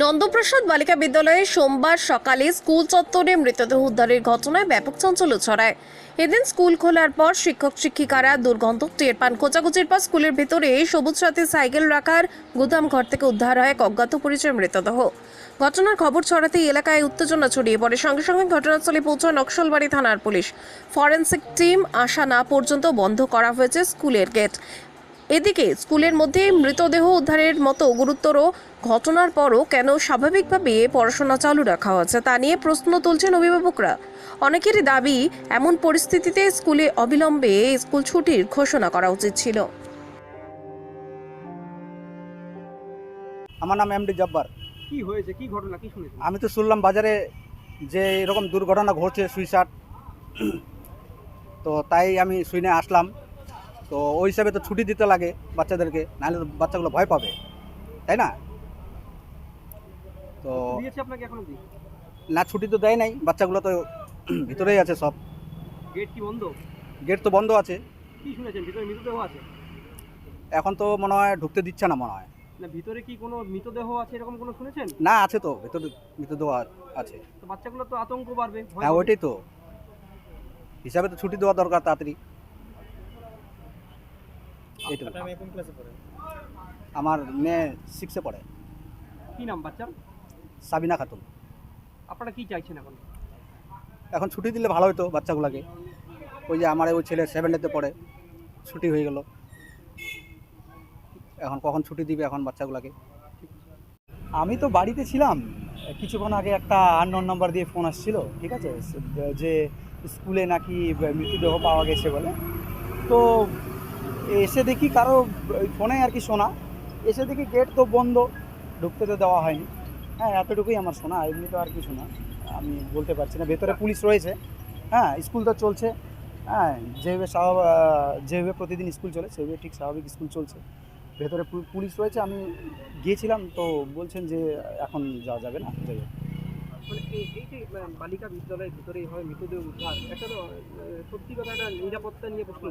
নন্দপ্রসাদ বালিকা বিদ্যালয়ে সোমবার সকালে স্কুল চত্বরে মৃতদেহ উদ্ধারের ঘটনায় ব্যাপক চাঞ্চল্য ছড়ায়। এদিন স্কুল খোলার পর শিক্ষক, শিক্ষিকারা দুর্গন্ধ টের পান। খোঁজাখুঁজির পর স্কুলের ভেতরে সবুজ সাথে সাইকেল রাখার গুদাম ঘর থেকে উদ্ধার হয় এক অজ্ঞাত পরিচয় মৃতদেহ। ঘটনার খবর ছড়াতে এলাকায় উত্তেজনা ছড়িয়ে পড়ে। সঙ্গে সঙ্গে ঘটনাস্থলে পৌঁছায় নকশালবাড়ি থানার পুলিশ। ফরেন্সিক টিম আসা না পর্যন্ত বন্ধ করা হয়েছে স্কুলের গেট। এদিকে স্কুলের মধ্যে মৃতদেহ উদ্ধারের মতো গুরুতর ঘটনার পরও কেন স্বাভাবিকভাবে পড়াশোনা চালু রাখা হয়েছে তা নিয়ে প্রশ্ন তুলছেন অভিভাবকরা। অনেকেরই দাবি এমন পরিস্থিতিতে স্কুলে অবিলম্বে স্কুল ছুটির ঘোষণা করা উচিত ছিল। আমার নাম এমডি জব্বার। কি হয়েছে? কি ঘটনা? কি শুনেছেন? আমি তো শুনলাম বাজারে যে এরকম দুর্ঘটনা ঘটছে সুইসাট তো তাই আমি শুনে আসলাম। তো ওই হিসাবে তো ছুটি দিতে লাগে বাচ্চাদেরকে নাহলে তো বাচ্চাগুলো ভয় পাবে তাই না? তো না ছুটি তো দেয় নাই বাচ্চাগুলো তো ভিতরেই আছে সব। গেট কি বন্ধ? গেট তো বন্ধ আছে। কি শুনেছেন ভিতরে মৃতদেহ আছে? এখন তো মনে হয় ঢুকতে দিচ্ছে না মনে হয়। না ভিতরে কি কোনো মৃতদেহ আছে এরকম কোনো শুনেছেন? না আছে তো ভিতরে মৃতদেহ আছে। তো বাচ্চাগুলো তো আতঙ্ক বাড়বে হ্যাঁ। ওইটাই তো। হিসাবে তো ছুটি দেওয়া দরকার তাড়াতাড়ি। এইটুকু আমার মেয়ে সিক্সে পড়ে। কি নাম বাচ্চার? সাবিনা খাতুন। আপনারা কি চাইছেন এখন? এখন ছুটি দিলে ভালো হতো বাচ্চাগুলোকে। ওই যে আমার ওই ছেলে সেভেন্ডেতে পড়ে। ছুটি হয়ে গেল। এখন কখন ছুটি দিবে এখন বাচ্চাগুলোকে? আমি তো বাড়িতে ছিলাম। কিছুক্ষণ আগে একটা আননোন নাম্বার দিয়ে ফোন আসছিল ঠিক আছে? যে স্কুলে নাকি মৃতদেহ পাওয়া গেছে বলে। তো এসে দেখি কারও ফোনে আর কি শোনা। এসে দেখি গেট তো বন্ধ ঢুকতে তো দেওয়া হয়নি। হ্যাঁ এতটুকুই আমার শোনা এমনি তো আর কি শোনা। আমি বলতে পারছি না ভেতরে পুলিশ রয়েছে। হ্যাঁ স্কুল তো চলছে। হ্যাঁ যেভাবে স্বাভাব যেভাবে প্রতিদিন স্কুল চলে সেভাবে ঠিক স্বাভাবিক স্কুল চলছে। ভেতরে পুলিশ রয়েছে আমি গিয়েছিলাম তো বলছেন যে এখন যাওয়া যাবে না যাই হোক। মানে আহ, বালিকা বিদ্যালয়ের ভিতরে এইভাবে মৃতদেহ উদ্ধার একটা তো সত্যি কথা একটা নিরাপত্তা নিয়ে প্রশ্ন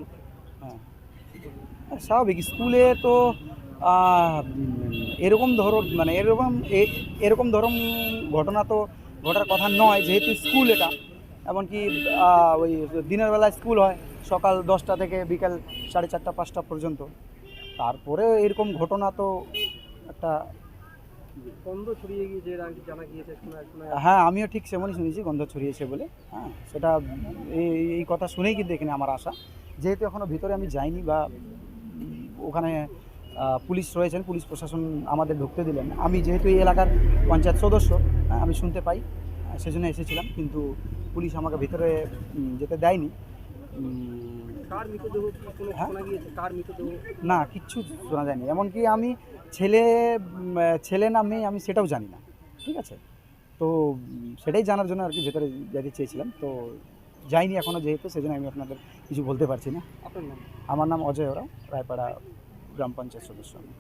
হ্যাঁ। স্বাভাবিক। স্কুলে তো এরকম ধর মানে এরকম এরকম ধরম ঘটনা তো ঘটার কথা নয়, যেহেতু স্কুল এটা। এমনকি ওই দিনের বেলায় স্কুল হয়, সকাল দশটা থেকে বিকাল সাড়ে চারটা, পাঁচটা পর্যন্ত। তারপরে এরকম ঘটনা তো একটা গন্ধ ছড়িয়ে গিয়েছে হ্যাঁ আমিও ঠিক সেমনই শুনেছি গন্ধ ছড়িয়েছে বলে। হ্যাঁ সেটা এই কথা শুনেই কিন্তু এখানে আমার আশা। যেহেতু এখনও ভিতরে আমি যাইনি বা ওখানে পুলিশ রয়েছেন পুলিশ প্রশাসন আমাদের ঢুকতে দিলেন। আমি যেহেতু এই এলাকার পঞ্চায়েত সদস্য হ্যাঁ, আমি শুনতে পাই সেজন্য এসেছিলাম কিন্তু পুলিশ আমাকে ভিতরে যেতে দেয়নি। হ্যাঁ? না কিচ্ছু শোনা যায়নি। এমনকি আমি ছেলে ছেলে না মেয়ে আমি সেটাও জানি না। ঠিক আছে? তো সেটাই জানার জন্য আর কি ভেতরে যেতে চেয়েছিলাম। তো যাইনি এখনও যেহেতু সেজন্য আমি আপনাদের কিছু বলতে পারছি না। আমার নাম অজয় ওরা রায়পাড়া গ্রাম পঞ্চায়েত সদস্য। আমি